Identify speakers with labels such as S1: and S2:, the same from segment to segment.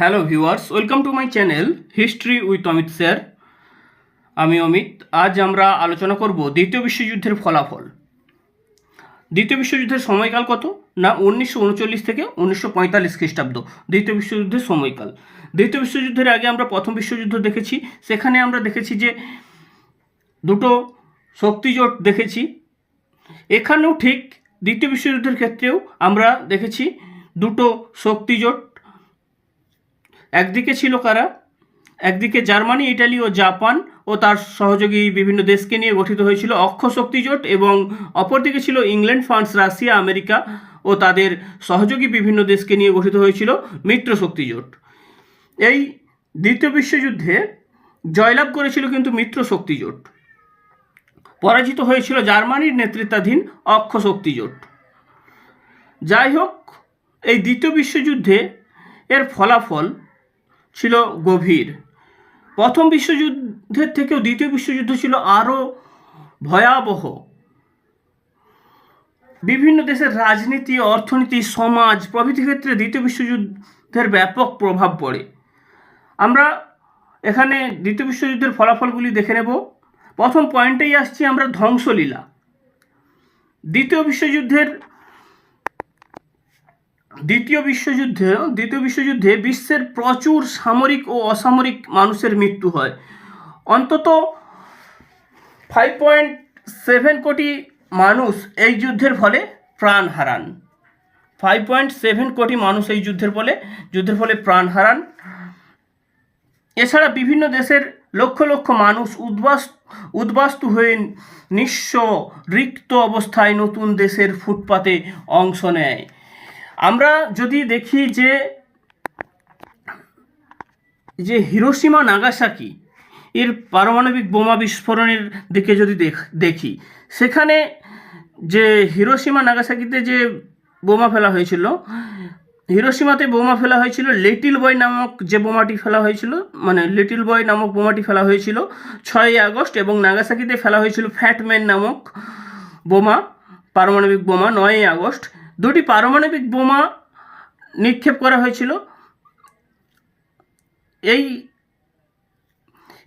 S1: Hello viewers welcome to my channel history with Amit sir আমি অমিত। আজ আমরা আলোচনা করব দ্বিতীয় বিশ্বযুদ্ধের ফলাফল। দ্বিতীয় বিশ্বযুদ্ধের সময়কাল কত? না, উনিশশো উনচল্লিশ থেকে উনিশশো পঁয়তাল্লিশ খ্রিস্টাব্দ। দ্বিতীয় বিশ্বযুদ্ধের সময়কাল। দ্বিতীয় বিশ্বযুদ্ধের আগে আমরা প্রথম বিশ্বযুদ্ধ দেখেছি। সেখানে আমরা দেখেছি যে দুটো শক্তিজোট দেখেছি। এখানেও ঠিক দ্বিতীয় বিশ্বযুদ্ধের ক্ষেত্রেও আমরা দেখেছি দুটো শক্তিজোট। একদিকে ছিল কারা? একদিকে জার্মানি, ইটালি ও জাপান ও তার সহযোগী বিভিন্ন দেশকে নিয়ে গঠিত হয়েছিল অক্ষ শক্তি জোট এবং অপরদিকে ছিল ইংল্যান্ড, ফ্রান্স, রাশিয়া, আমেরিকা ও তাদের সহযোগী বিভিন্ন দেশকে নিয়ে গঠিত হয়েছিল মিত্র শক্তি জোট। এই দ্বিতীয় বিশ্বযুদ্ধে জয়লাভ করেছিল কিন্তু মিত্র শক্তি জোট। পরাজিত হয়েছিল জার্মানির নেতৃত্বাধীন অক্ষ শক্তি জোট। যাই হোক, এই দ্বিতীয় বিশ্বযুদ্ধে এর ফলাফল ছিল গভীর। প্রথম বিশ্বযুদ্ধের থেকেও দ্বিতীয় বিশ্বযুদ্ধ ছিল আরও ভয়াবহ। বিভিন্ন দেশের রাজনীতি, অর্থনীতি, সমাজ প্রভৃতি ক্ষেত্রে দ্বিতীয় বিশ্বযুদ্ধের ব্যাপক প্রভাব পড়ে। আমরা এখানে দ্বিতীয় বিশ্বযুদ্ধের ফলাফলগুলি দেখে নেব। প্রথম পয়েন্টেই আসছি আমরা ধ্বংসলীলা। দ্বিতীয় বিশ্বযুদ্ধের দ্বিতীয় বিশ্বযুদ্ধে দ্বিতীয় বিশ্বযুদ্ধে বিশ্বের প্রচুর সামরিক ও অসামরিক মানুষের মৃত্যু হয়। অন্তত ফাইভ পয়েন্ট সেভেন কোটি মানুষ এই যুদ্ধের ফলে প্রাণ হারান। ফাইভ পয়েন্ট সেভেন কোটি মানুষ এই যুদ্ধের ফলে যুদ্ধের ফলে প্রাণ হারান। এছাড়া বিভিন্ন দেশের লক্ষ লক্ষ মানুষ উদ্বাস উদ্বাস্তু হয়ে নিঃস্ব রিক্ত অবস্থায় নতুন দেশের ফুটপাতে অংশ নেয়। আমরা যদি দেখি যে যে হিরোসীমা নাগাসাকি, এর পারমাণবিক বোমা বিস্ফোরণের দিকে যদি দেখ- সেখানে যে হিরোসীমা নাগাসাকিতে যে বোমা ফেলা হয়েছিল হিরোসীমাতে বোমা ফেলা হয়েছিল, লিটিল বয় নামক যে বোমাটি ফেলা হয়েছিল মানে লিটিল বয় নামক বোমাটি ফেলা হয়েছিল, ছয়ই আগস্ট, এবং নাগাসাকিতে ফেলা হয়েছিল ফ্যাটম্যান নামক বোমা, পারমাণবিক বোমা, নয়ই আগস্ট দুটি পারমাণবিক বোমা নিক্ষেপ করা হয়েছিল। এই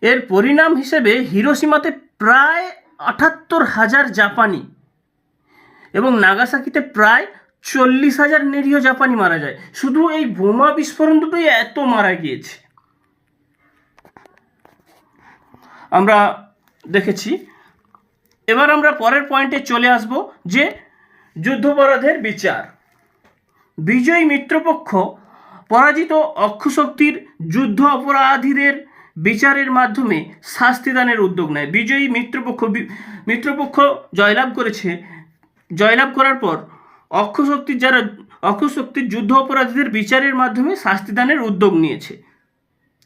S1: এর পরিণাম হিসেবে হিরোসীমাতে প্রায় আটাত্তর হাজার জাপানি এবং নাগাসাকিতে প্রায় চল্লিশ হাজার নিরীহ জাপানি মারা যায়। শুধু এই বোমা বিস্ফোরণ দুটোই এত মারা গিয়েছে। আমরা দেখেছি। এবার আমরা পরের পয়েন্টে চলে আসব যে যুদ্ধাপরাধের বিচার। বিজয়ী মিত্রপক্ষ পরাজিত অক্ষশক্তির যুদ্ধ অপরাধীদের বিচারের মাধ্যমে শাস্তিদানের উদ্যোগ নেয়। বিজয়ী মিত্রপক্ষ মিত্রপক্ষ জয়লাভ করেছে, জয়লাভ করার পর অক্ষশক্তির যারা, অক্ষশক্তির যুদ্ধ অপরাধীদের বিচারের মাধ্যমে শাস্তিদানের উদ্যোগ নিয়েছে।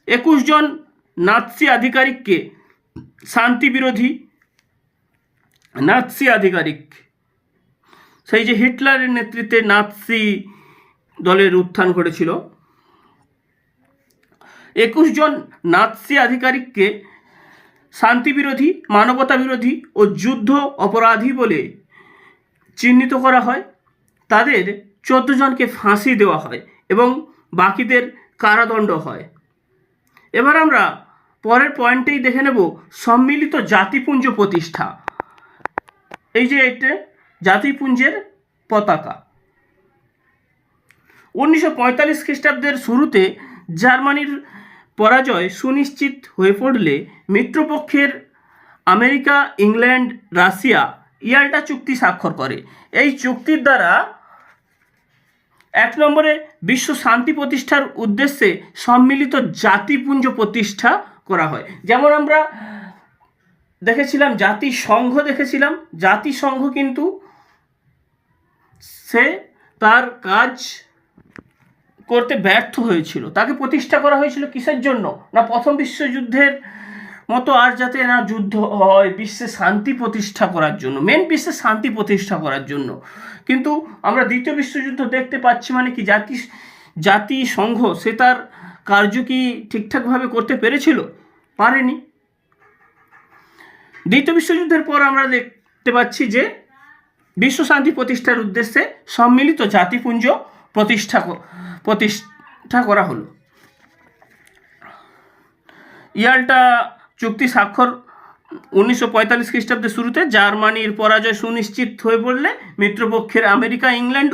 S1: একুশ জন নাৎসি আধিকারিককে শান্তি বিরোধী নাৎসি আধিকারিক সেই যে হিটলারের নেতৃত্বে নাৎসি দলের উত্থান ঘটেছিল, একুশ জন নাৎসি আধিকারিককে শান্তি বিরোধী মানবতা বিরোধী ও যুদ্ধ অপরাধী বলে চিহ্নিত করা হয়। তাদের চোদ্দ জনকে ফাঁসি দেওয়া হয় এবং বাকিদের কারাদণ্ড হয়। এবার আমরা পরের পয়েন্টেই দেখে নেব সম্মিলিত জাতিপুঞ্জ প্রতিষ্ঠা। এই যে এটা জাতিপুঞ্জের পতাকা। উনিশশো পঁয়তাল্লিশ খ্রিস্টাব্দের শুরুতে জার্মানির পরাজয় সুনিশ্চিত হয়ে পড়লে মিত্রপক্ষের আমেরিকা, ইংল্যান্ড, রাশিয়া ইয়াল্টা চুক্তি স্বাক্ষর করে। এই চুক্তির দ্বারা এক নম্বরে বিশ্ব শান্তি প্রতিষ্ঠার উদ্দেশ্যে সম্মিলিত জাতিপুঞ্জ প্রতিষ্ঠা করা হয়। যেমন আমরা দেখেছিলাম, জাতিসংঘ দেখেছিলাম। জাতিসংঘ কিন্তু সে তার কাজ করতে ব্যর্থ হয়েছিল। তাকে প্রতিষ্ঠা করা হয়েছিল কিসের জন্য? না প্রথম বিশ্বযুদ্ধের মতো আর যাতে না যুদ্ধ হয়, বিশ্বে শান্তি প্রতিষ্ঠা করার জন্য। মেন বিশ্বে শান্তি প্রতিষ্ঠা করার জন্য। কিন্তু আমরা দ্বিতীয় বিশ্বযুদ্ধ দেখতে পাচ্ছি মানে কি জাতি জাতিসংঘ সে তার কার্য কি ঠিকঠাকভাবে করতে পেরেছিল? পারেনি। দ্বিতীয় বিশ্বযুদ্ধের পর আমরা দেখতে পাচ্ছি যে বিশ্ব শান্তি প্রতিষ্ঠার উদ্দেশ্যে সম্মিলিত জাতিপুঞ্জ প্রতিষ্ঠা প্রতিষ্ঠা করা হলো। ইয়ালটা চুক্তি স্বাক্ষর উনিশশো পঁয়তাল্লিশ খ্রিস্টাব্দের শুরুতে জার্মানির পরাজয় সুনিশ্চিত হয়ে পড়লে মিত্রপক্ষের আমেরিকা, ইংল্যান্ড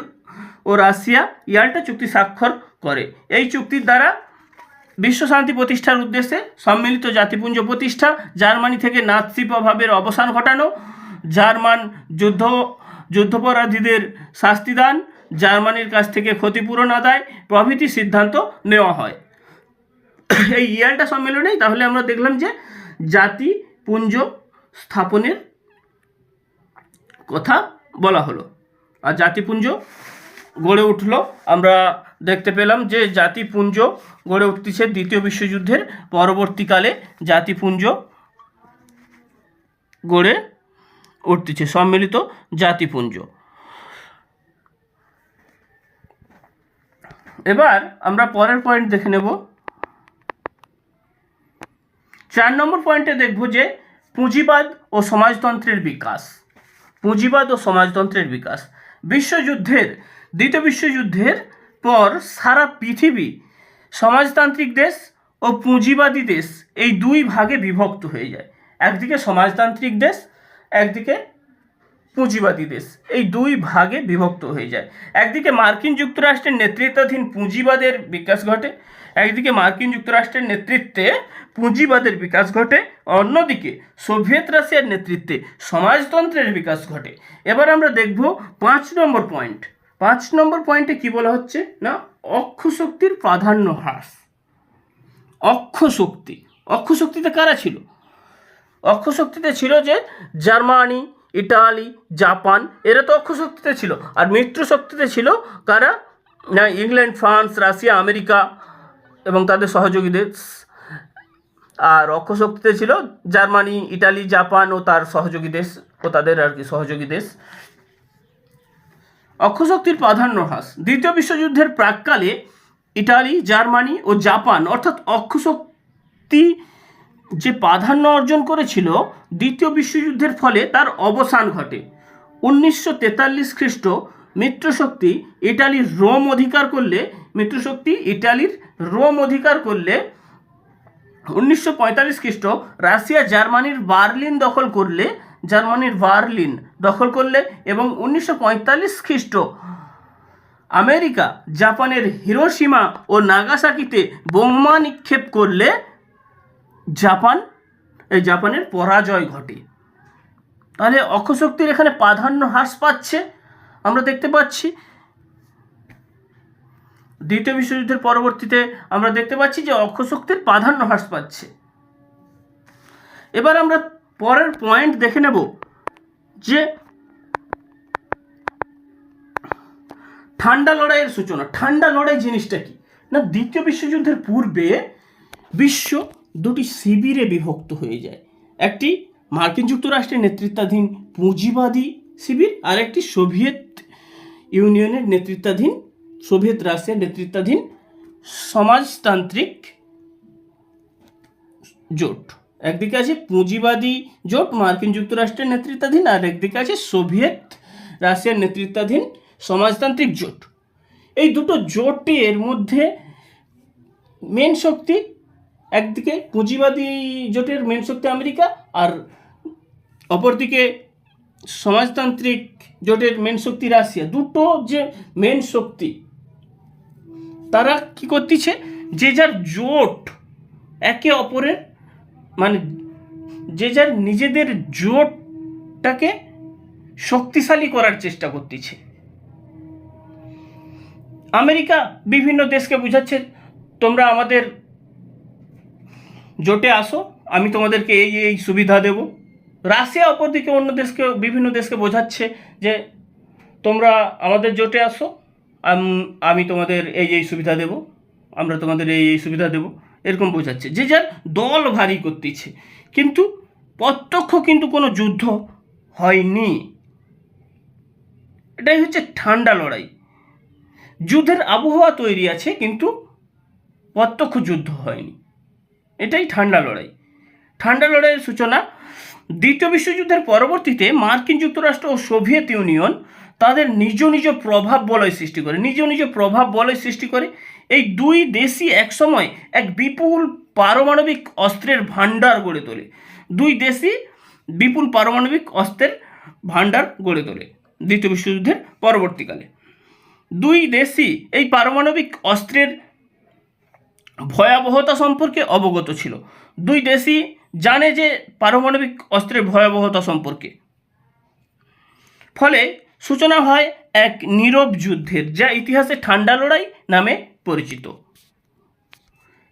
S1: ও রাশিয়া ইয়ালটা চুক্তি স্বাক্ষর করে। এই চুক্তির দ্বারা বিশ্ব শান্তি প্রতিষ্ঠার উদ্দেশ্যে সম্মিলিত জাতিপুঞ্জ প্রতিষ্ঠা জার্মানি থেকে নাৎসি প্রভাবের অবসান ঘটানো, জার্মান যুদ্ধ যুদ্ধপরাধীদের শাস্তিদান জার্মানির কাছ থেকে ক্ষতিপূরণ আদায়, প্রভৃতি সিদ্ধান্ত নেওয়া হয়। এই ইয়ালটা সম্মেলনেই তাহলে আমরা দেখলাম যে জাতিপুঞ্জ স্থাপনের কথা বলা হলো। আর জাতিপুঞ্জ গড়ে উঠল, আমরা দেখতে পেলাম যে জাতিপুঞ্জ গড়ে উঠতেছে দ্বিতীয় বিশ্বযুদ্ধের পরবর্তীকালে। জাতিপুঞ্জ গড়ে উঠতেছে সম্মিলিত জাতিপুঞ্জ। এবার আমরা পরের পয়েন্ট দেখে নেব। চার নম্বর পয়েন্টে দেখব যে পুঁজিবাদ ও সমাজতন্ত্রের বিকাশ। পুঁজিবাদ ও সমাজতন্ত্রের বিকাশ। বিশ্বযুদ্ধের, দ্বিতীয় বিশ্বযুদ্ধের পর সারা পৃথিবী সমাজতান্ত্রিক দেশ ও পুঁজিবাদী দেশ এই দুই ভাগে বিভক্ত হয়ে যায়। একদিকে সমাজতান্ত্রিক দেশ একদিকে পুঁজিবাদী দেশ, এই দুই ভাগে বিভক্ত হয়ে যায়। একদিকে মার্কিন যুক্তরাষ্ট্রের নেতৃত্বাধীন পুঁজিবাদের বিকাশ ঘটে, একদিকে মার্কিন যুক্তরাষ্ট্রের নেতৃত্বে পুঁজিবাদের বিকাশ ঘটে, অন্যদিকে সোভিয়েত রাশিয়ার নেতৃত্বে সমাজতন্ত্রের বিকাশ ঘটে। এবার আমরা দেখব পাঁচ নম্বর পয়েন্ট। পাঁচ নম্বর পয়েন্টে কি বলা হচ্ছে? না অক্ষ শক্তির প্রাধান্য হ্রাস। অক্ষ শক্তি অক্ষ শক্তিতে কারা ছিল? অক্ষ শক্তিতে ছিল যে জার্মানি, ইটালি, জাপান, এরা তো অক্ষশক্তিতে ছিল। আর মিত্র শক্তিতে ছিল কারা? না, ইংল্যান্ড, ফ্রান্স, রাশিয়া, আমেরিকা এবং তাদের সহযোগী দেশ আর অক্ষশক্তিতে ছিল জার্মানি, ইটালি, জাপান ও তার সহযোগী দেশ ও তাদের আর কি সহযোগী দেশ অক্ষশক্তির প্রাধান্য হ্রাস। দ্বিতীয় বিশ্বযুদ্ধের প্রাককালে ইটালি, জার্মানি ও জাপান, অর্থাৎ অক্ষশক্তি যে প্রাধান্য অর্জন করেছিল দ্বিতীয় বিশ্বযুদ্ধের ফলে তার অবসান ঘটে। উনিশশো তেতাল্লিশ খ্রিস্ট মিত্রশক্তি ইটালির রোম অধিকার করলে, মিত্রশক্তি ইটালির রোম অধিকার করলে, উনিশশো পঁয়তাল্লিশ খ্রিস্ট রাশিয়া জার্মানির বার্লিন দখল করলে, জার্মানির বার্লিন দখল করলে এবং উনিশশো পঁয়তাল্লিশ খ্রিস্ট আমেরিকা, জাপানের হিরোসীমা ও নাগাসাকিতে বোমা নিক্ষেপ করলে জাপান, এই জাপানের পরাজয় ঘটে। তাহলে অক্ষশক্তির এখানে প্রাধান্য হ্রাস পাচ্ছে। আমরা দেখতে পাচ্ছি, দ্বিতীয় বিশ্বযুদ্ধের পরবর্তীতে আমরা দেখতে পাচ্ছি যে অক্ষশক্তির প্রাধান্য হ্রাস পাচ্ছে। এবার আমরা পরের পয়েন্ট দেখে নেব যে ঠান্ডা লড়াইয়ের সূচনা। ঠান্ডা লড়াই জিনিসটা কি? না, দ্বিতীয় বিশ্বযুদ্ধের পূর্বে বিশ্ব দুটি শিবিরে বিভক্ত হয়ে যায়। একটি মার্কিন যুক্তরাষ্ট্রের নেতৃত্বাধীন পুঁজিবাদী শিবির আর একটি সোভিয়েত ইউনিয়নের নেতৃত্বাধীন, সোভিয়েত রাশিয়ার নেতৃত্বাধীন সমাজতান্ত্রিক জোট। একদিকে আছে পুঁজিবাদী জোট মার্কিন যুক্তরাষ্ট্রের নেতৃত্বাধীন আর একদিকে আছে সোভিয়েত রাশিয়ার নেতৃত্বাধীন সমাজতান্ত্রিক জোট। এই দুটো জোটের মধ্যে মেন শক্তি একদিকে পুঁজিবাদী জোটের মেন শক্তি আমেরিকা আর অপরদিকে সমাজতান্ত্রিক জোটের মেন শক্তি রাশিয়া। দুটো যে মেন শক্তি, তারা কি করতেছে? যে যার জোট একে অপরের মানে যে যার নিজেদের জোটটাকে শক্তিশালী করার চেষ্টা করতেছে। আমেরিকা বিভিন্ন দেশকে বুঝাচ্ছে, তোমরা আমাদের জোটে আসো, আমি তোমাদেরকে এই এই সুবিধা দেব। রাশিয়া অপরদিকে অন্য দেশকে, বিভিন্ন দেশকে বোঝাচ্ছে যে তোমরা আমাদের জোটে আসো, আমি তোমাদের এই এই সুবিধা দেব, আমরা তোমাদের এই এই সুবিধা দেব, এরকম বোঝাচ্ছে। যে যার দল ভারী করতেছে, কিন্তু প্রত্যক্ষ কিন্তু কোনো যুদ্ধ হয়নি। এটাই হচ্ছে ঠান্ডা লড়াই। যুদ্ধের আবহাওয়া তৈরি আছে, কিন্তু প্রত্যক্ষ যুদ্ধ হয়নি। এটাই ঠান্ডা লড়াই। ঠান্ডা লড়াইয়ের সূচনা, দ্বিতীয় বিশ্বযুদ্ধের পরবর্তীতে মার্কিন যুক্তরাষ্ট্র ও সোভিয়েত ইউনিয়ন তাদের নিজ নিজ প্রভাব বলয় সৃষ্টি করে, নিজ নিজ প্রভাব বলয় সৃষ্টি করে। এই দুই দেশই একসময় এক বিপুল পারমাণবিক অস্ত্রের ভাণ্ডার গড়ে তোলে। দুই দেশই বিপুল পারমাণবিক অস্ত্রের ভাণ্ডার গড়ে তোলে দ্বিতীয় বিশ্বযুদ্ধের পরবর্তীকালে। দুই দেশই এই পারমাণবিক অস্ত্রের ভয়াবহতা সম্পর্কে অবগত ছিল। দুই দেশই জানে যে পারমাণবিক অস্ত্রের ভয়াবহতা সম্পর্কে। ফলে সূচনা হয় এক নীরব যুদ্ধের, যা ইতিহাসে ঠান্ডা লড়াই নামে পরিচিত।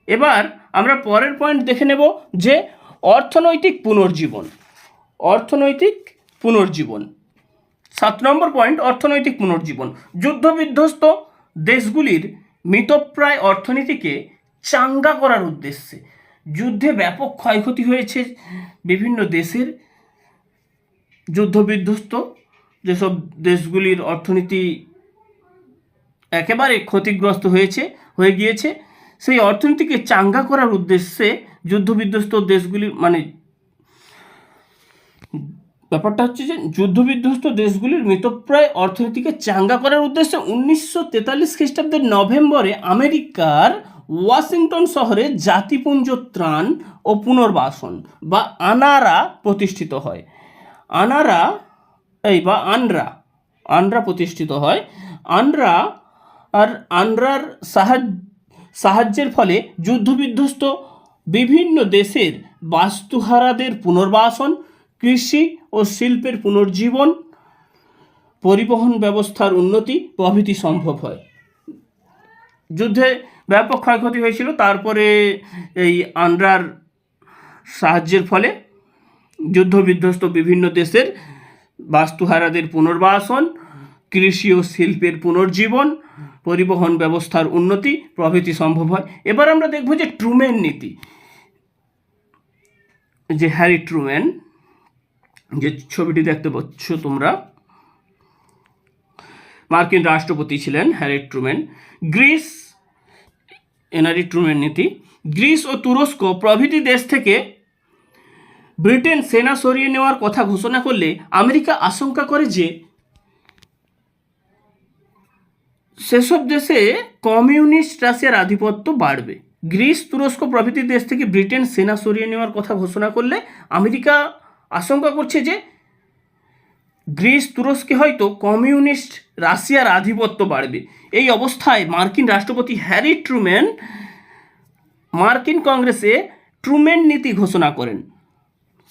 S1: এবার আমরা পরের পয়েন্ট দেখে নেব যে অর্থনৈতিক পুনর্জীবন। অর্থনৈতিক পুনর্জীবন। সাত নম্বর পয়েন্ট অর্থনৈতিক পুনর্জীবন। যুদ্ধবিধ্বস্ত দেশগুলির মৃতপ্রায় অর্থনীতিকে চাঙ্গা করার উদ্দেশ্যে। যুদ্ধে ব্যাপক ক্ষয়ক্ষতি হয়েছে বিভিন্ন দেশের যুদ্ধবিধ্বস্ত। যেসব দেশগুলির অর্থনীতি একেবারে ক্ষতিগ্রস্ত হয়েছে, হয়ে গিয়েছে, সেই অর্থনীতিকে চাঙ্গা করার উদ্দেশ্যে যুদ্ধবিধ্বস্ত দেশগুলি মানে ব্যাপারটা হচ্ছে যে যুদ্ধবিধ্বস্ত দেশগুলির মৃতপ্রায় অর্থনীতিকে চাঙ্গা করার উদ্দেশ্যে উনিশশো তেতাল্লিশ খ্রিস্টাব্দের নভেম্বরে আমেরিকার ওয়াশিংটন শহরে জাতিপুঞ্জ ত্রাণ ও পুনর্বাসন বা আনারা প্রতিষ্ঠিত হয়। আনারা, এই বা আনরা আনরা প্রতিষ্ঠিত হয়। আনরা আর আনরার সাহায্য, সাহায্যের ফলে যুদ্ধবিধ্বস্ত বিভিন্ন দেশের বাস্তুহারাদের পুনর্বাসন, কৃষি ও শিল্পের পুনর্জীবন, পরিবহন ব্যবস্থার উন্নতি প্রভৃতি সম্ভব হয়। যুদ্ধে ব্যাপক ক্ষয়ক্ষতি হয়েছিল। তারপরে এই আন্ড্রার সাহায্যের ফলে যুদ্ধবিধ্বস্ত বিভিন্ন দেশের বাস্তুহারাদের পুনর্বাসন, কৃষি ও শিল্পের পুনর্জীবন, পরিবহন ব্যবস্থার উন্নতি, প্রভৃতি সম্ভব হয়। এবার আমরা দেখব যে ট্রুম্যান নীতি, যে হ্যারি ট্রুম্যান, যে ছবিটি দেখতে পাচ্ছ তোমরা, মার্কিন রাষ্ট্রপতি ছিলেন হ্যারি ট্রুম্যান। গ্রিস এনারি ট্রুম্যান নীতি। গ্রিস ও তুরস্ক প্রভৃতি দেশ থেকে ব্রিটেন সেনা সরিয়ে নেওয়ার কথা ঘোষণা করলে আমেরিকা আশঙ্কা করে যে সেসব দেশে কমিউনিস্ট রাশিয়ার আধিপত্য বাড়বে। গ্রিস, তুরস্ক প্রভৃতি দেশ থেকে ব্রিটেন সেনা সরিয়ে নেওয়ার কথা ঘোষণা করলে আমেরিকা আশঙ্কা করছে যে গ্রিস তুরস্কে হয়তো কমিউনিস্ট রাশিয়ার আধিপত্য বাড়বে। এই অবস্থায় মার্কিন রাষ্ট্রপতি হ্যারি ট্রুম্যান মার্কিন কংগ্রেসে ট্রুম্যান নীতি ঘোষণা করেন।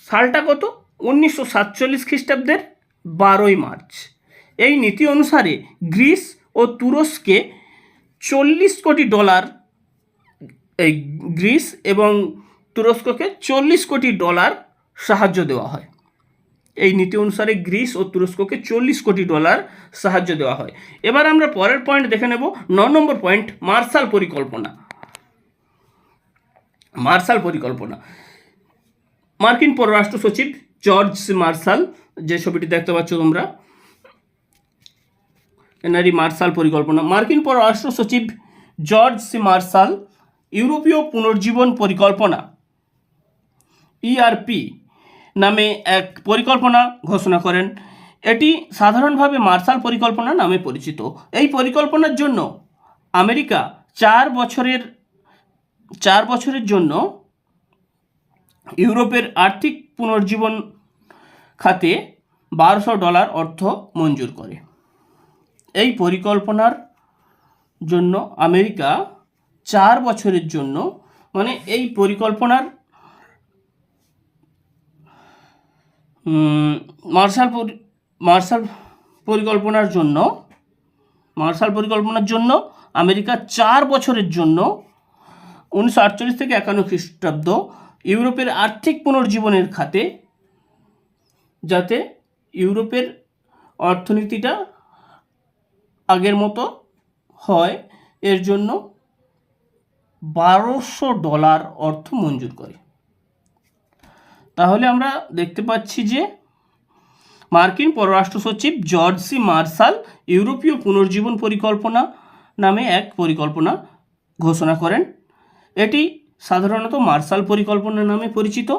S1: সালটা কত? উনিশশো সাতচল্লিশ খ্রিস্টাব্দের বারোই মার্চ। এই নীতি অনুসারে গ্রিস ও তুরস্কে চল্লিশ কোটি ডলার, এই গ্রিস এবং তুরস্ককে চল্লিশ কোটি ডলার সাহায্য দেওয়া হয়। এই নীতি অনুসারে গ্রিস ও তুরস্ককে চল্লিশ কোটি ডলার সাহায্য দেওয়া হয়। এবার আমরা পরের পয়েন্ট দেখে নেব, ন নম্বর পয়েন্ট মার্শাল পরিকল্পনা। মার্শাল পরিকল্পনা। মার্কিন পররাষ্ট্র সচিব জর্জ মার্শাল, যে ছবিটি দেখতে পাচ্ছ তোমরা, এনারই মার্শাল পরিকল্পনা। মার্কিন পররাষ্ট্র সচিব জর্জ সি মার্শাল, ইউরোপীয় পুনর্জীবন পরিকল্পনা ইআরপি নামে এক পরিকল্পনা ঘোষণা করেন। এটি সাধারণভাবে মার্শাল পরিকল্পনা নামে পরিচিত। এই পরিকল্পনার জন্য আমেরিকা চার বছরের চার বছরের জন্য ইউরোপের আর্থিক পুনর্জীবন খাতে বারোশো ডলার অর্থ মঞ্জুর করে। এই পরিকল্পনার জন্য আমেরিকা চার বছরের জন্য মানে এই পরিকল্পনার মার্শাল মার্শাল পরিকল্পনার জন্য মার্শাল পরিকল্পনার জন্য, আমেরিকা চার বছরের জন্য উনিশশো আটচল্লিশ থেকে একান্ন খ্রিস্টাব্দ ইউরোপের আর্থিক পুনর্জীবনের খাতে, যাতে ইউরোপের অর্থনীতিটা আগের মতো হয়, এর জন্য বারোশো ডলার অর্থ মঞ্জুর করে। তাহলে আমরা দেখতে পাচ্ছি যে মার্কিন পররাষ্ট্র সচিব জর্জ সি মার্শাল ইউরোপীয় পুনর্জীবন পরিকল্পনা নামে এক পরিকল্পনা ঘোষণা করেন। এটি সাধারণত মার্শাল পরিকল্পনা নামে পরিচিত।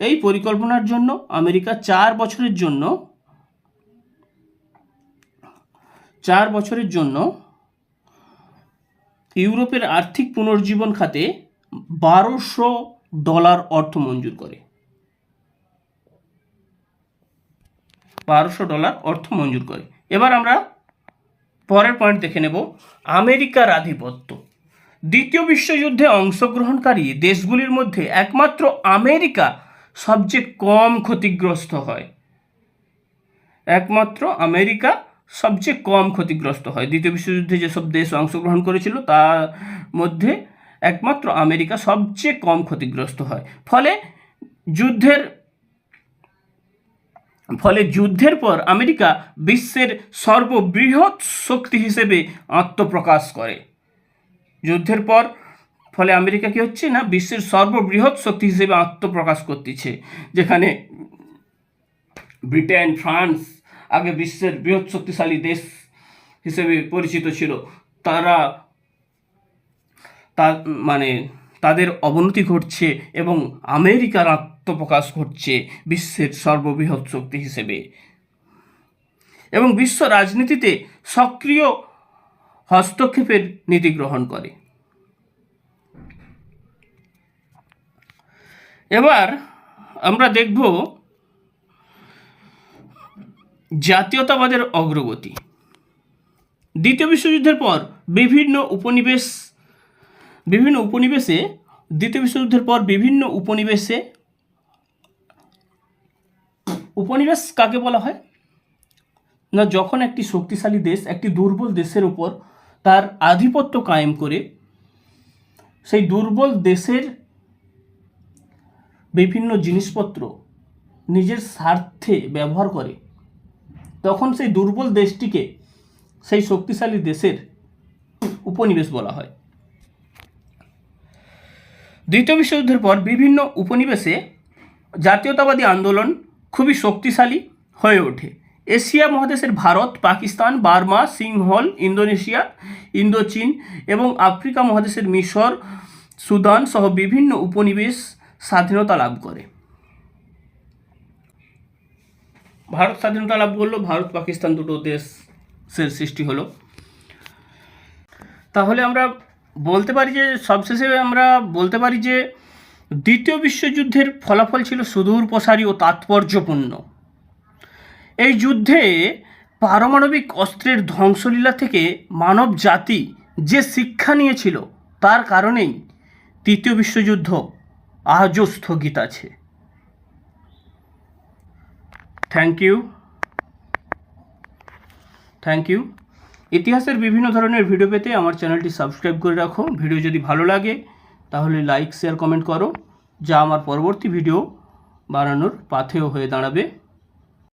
S1: এই পরিকল্পনার জন্য আমেরিকা চার বছরের জন্য, চার বছরের জন্য ইউরোপের আর্থিক পুনর্জীবন খাতে বারোশো ডলার অর্থ মঞ্জুর করে। বারোশো ডলার অর্থ মঞ্জুর করে। এবার আমরা পরের পয়েন্ট দেখে নেব, আমেরিকার আধিপত্য। দ্বিতীয় বিশ্বযুদ্ধে অংশগ্রহণকারী দেশগুলির মধ্যে একমাত্র আমেরিকা সবচেয়ে কম ক্ষতিগ্রস্ত হয়। একমাত্র আমেরিকা সবচেয়ে কম ক্ষতিগ্রস্ত হয়। দ্বিতীয় বিশ্বযুদ্ধে যেসব দেশ অংশগ্রহণ করেছিল, তার মধ্যে একমাত্র আমেরিকা সবচেয়ে কম ক্ষতিগ্রস্ত হয়। ফলে যুদ্ধের ফলে যুদ্ধের পর আমেরিকা বিশ্বের সর্ববৃহৎ শক্তি হিসেবে আত্মপ্রকাশ করে। যুদ্ধের পর, ফলে আমেরিকা কি হচ্ছে না? বিশ্বের সর্ববৃহৎ শক্তি হিসেবে আত্মপ্রকাশ করতেছে, যেখানে ব্রিটেন, ফ্রান্স, আগে বিশ্বের বৃহৎ শক্তিশালী দেশ হিসেবে পরিচিত ছিল। তারা তা মানে তাদের অবনতি ঘটছে এবং আমেরিকার আত্মপ্রকাশ ঘটছে বিশ্বের সর্ববৃহৎ শক্তি হিসেবে। এবং বিশ্ব রাজনীতিতে সক্রিয় হস্তক্ষেপের নীতি গ্রহণ করে। এবার আমরা দেখব জাতীয়তাবাদের অগ্রগতি। দ্বিতীয় বিশ্বযুদ্ধের পর বিভিন্ন উপনিবেশ, বিভিন্ন উপনিবেশে, দ্বিতীয় বিশ্বযুদ্ধের পর বিভিন্ন উপনিবেশে উপনিবেশ কাকে বলা হয়? না, যখন একটি শক্তিশালী দেশ একটি দুর্বল দেশের উপর তার আধিপত্য কায়েম করে, সেই দুর্বল দেশের বিভিন্ন জিনিসপত্র নিজের স্বার্থে ব্যবহার করে, তখন সেই দুর্বল দেশটিকে সেই শক্তিশালী দেশের উপনিবেশ বলা হয়। দ্বিতীয় বিশ্বযুদ্ধের পর বিভিন্ন উপনিবেশে জাতীয়তাবাদী আন্দোলন খুবই শক্তিশালী হয়ে ওঠে। এশিয়া মহাদেশের Bharat, Pakistan, Burma, Sinhala, Indonesia, Indochina এবং আফ্রিকা মহাদেশের মিশর, সুদান সহ বিভিন্ন উপনিবেশ স্বাধীনতা লাভ করে। ভারত স্বাধীনতা লাভ করল, ভারত, পাকিস্তান দুটো দেশের সৃষ্টি হলো। তাহলে আমরা বলতে পারি যে, সবশেষে আমরা বলতে পারি যে দ্বিতীয় বিশ্বযুদ্ধের ফলাফল ছিল সুদূর প্রসারী ও তাৎপর্যপূর্ণ। এই যুদ্ধে পারমাণবিক অস্ত্রের ধ্বংসলীলা থেকে মানব জাতি যে শিক্ষা নিয়েছিল, তার কারণেই তৃতীয় বিশ্বযুদ্ধ আজও স্থগিত আছে। থ্যাংক ইউ থ্যাংক ইউ ইতিহাসের বিভিন্ন ধরনের ভিডিও পেতে আমার চ্যানেলটি সাবস্ক্রাইব করে রাখো। ভিডিও যদি ভালো লাগে তাহলে লাইক শেয়ার কমেন্ট করো যা আমার পরবর্তী ভিডিও বানানোর পাথেয় হয়ে দাঁড়াবে।